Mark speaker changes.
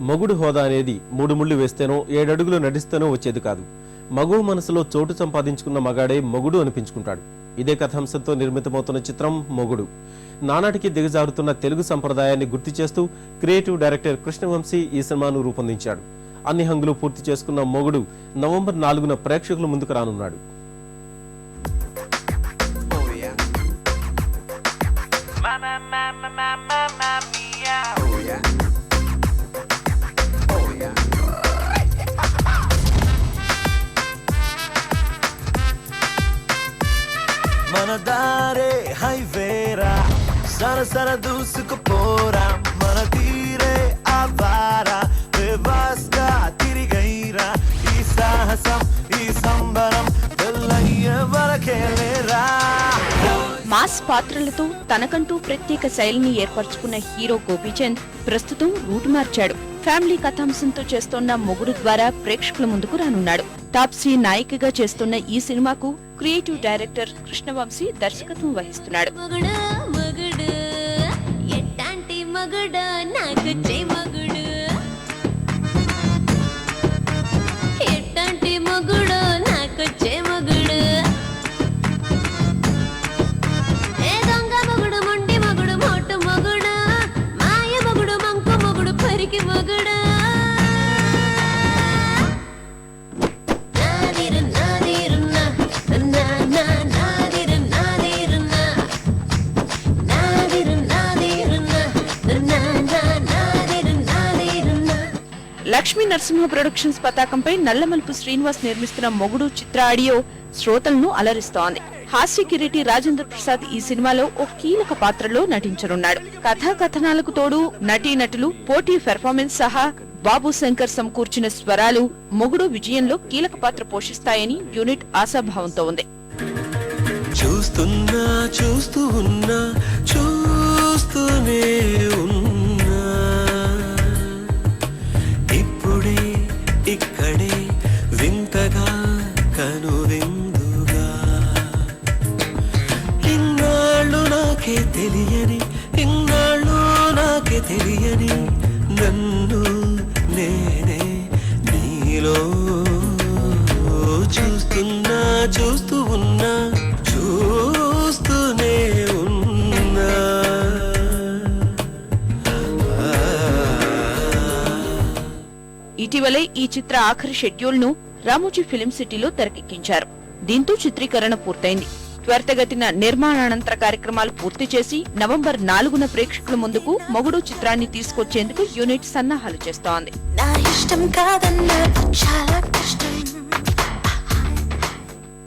Speaker 1: మొగుడు హోదా అనేది మూడు ముళ్ళు వేస్తేనో ఏడడుగులు నడిస్తేనో వచ్చేది కాదు. మగు మనసులో చోటు సంపాదించుకున్న మగాడే మొగుడు అనిపించుకుంటాడు. ఇదే కథాంశంతో నిర్మితమవుతున్న చిత్రం మొగుడు. నానాటికి దిగజారుతున్న తెలుగు సంప్రదాయాన్ని గుర్తు చేస్తూ క్రియేటివ్ డైరెక్టర్ కృష్ణవంశీ ఈ సినిమాను రూపొందించాడు. అన్ని హంగులు పూర్తి చేసుకున్న మొగుడు నవంబర్ నాలుగున ప్రేక్షకుల ముందుకు రానున్నాడు.
Speaker 2: Oh,
Speaker 3: మన దారే హైవేరా. సర దూసుకుపోరా. మన తీరే ఆవారా వ్యవస్థ తిరిగైరా. ఈ సాహసం ఈ సంబరం తెల్లయ్యే వరకేలేరా
Speaker 4: మాస్ పాత్రలతో తనకంటూ ప్రత్యేక శైలిని ఏర్పరచుకున్న హీరో గోపీచంద్ ప్రస్తుతం రూట్ మార్చాడు. ఫ్యామిలీ కథాంశంతో చేస్తోన్న మొగుడు ద్వారా ప్రేక్షకుల ముందుకు రానున్నాడు. తాప్సీ నాయికగా చేస్తున్న ఈ సినిమాకు క్రియేటివ్ డైరెక్టర్ కృష్ణవంశీ దర్శకత్వం వహిస్తున్నాడు. లక్ష్మీ నరసింహ ప్రొడక్షన్స్ పతాకంపై నల్లమలుపు శ్రీనివాస్ నిర్మిస్తున్న మొగుడు చిత్ర ఆడియో శ్రోతలను అలరిస్తోంది. హాస్య కిరీటి రాజేంద్ర ప్రసాద్ ఈ సినిమాలో ఓ కీలక పాత్రలో నటించనున్నాడు. కథాకథనాలకు తోడు నటీనటులు పోటీ పెర్ఫార్మెన్స్ సహా బాబు శంకర్ సమకూర్చిన స్వరాలు మొగుడు విజయంలో కీలక పాత్ర పోషిస్తాయని యూనిట్ ఆశాభావంతో ఉంది.
Speaker 3: చూస్తున్నా చూస్తూ ఉన్నా చూస్తూనే తెలియని నన్ను నేనే నీలో చూస్తున్నా చూస్తూ ఉన్నా చూస్తూనే ఉన్నా.
Speaker 4: ఇటీవలే ఈ చిత్ర ఆఖరి షెడ్యూల్ను రామోజీ ఫిలిం సిటీలో తెరకెక్కించారు. దీంతో చిత్రీకరణ పూర్తయింది. త్వరితగతిన నిర్మాణానంతర కార్యక్రమాలు పూర్తి చేసి నవంబర్ నాలుగున ప్రేక్షకుల ముందుకు మొగుడు చిత్రాన్ని తీసుకొచ్చేందుకు యూనిట్ సన్నాహాలు చేస్తోంది.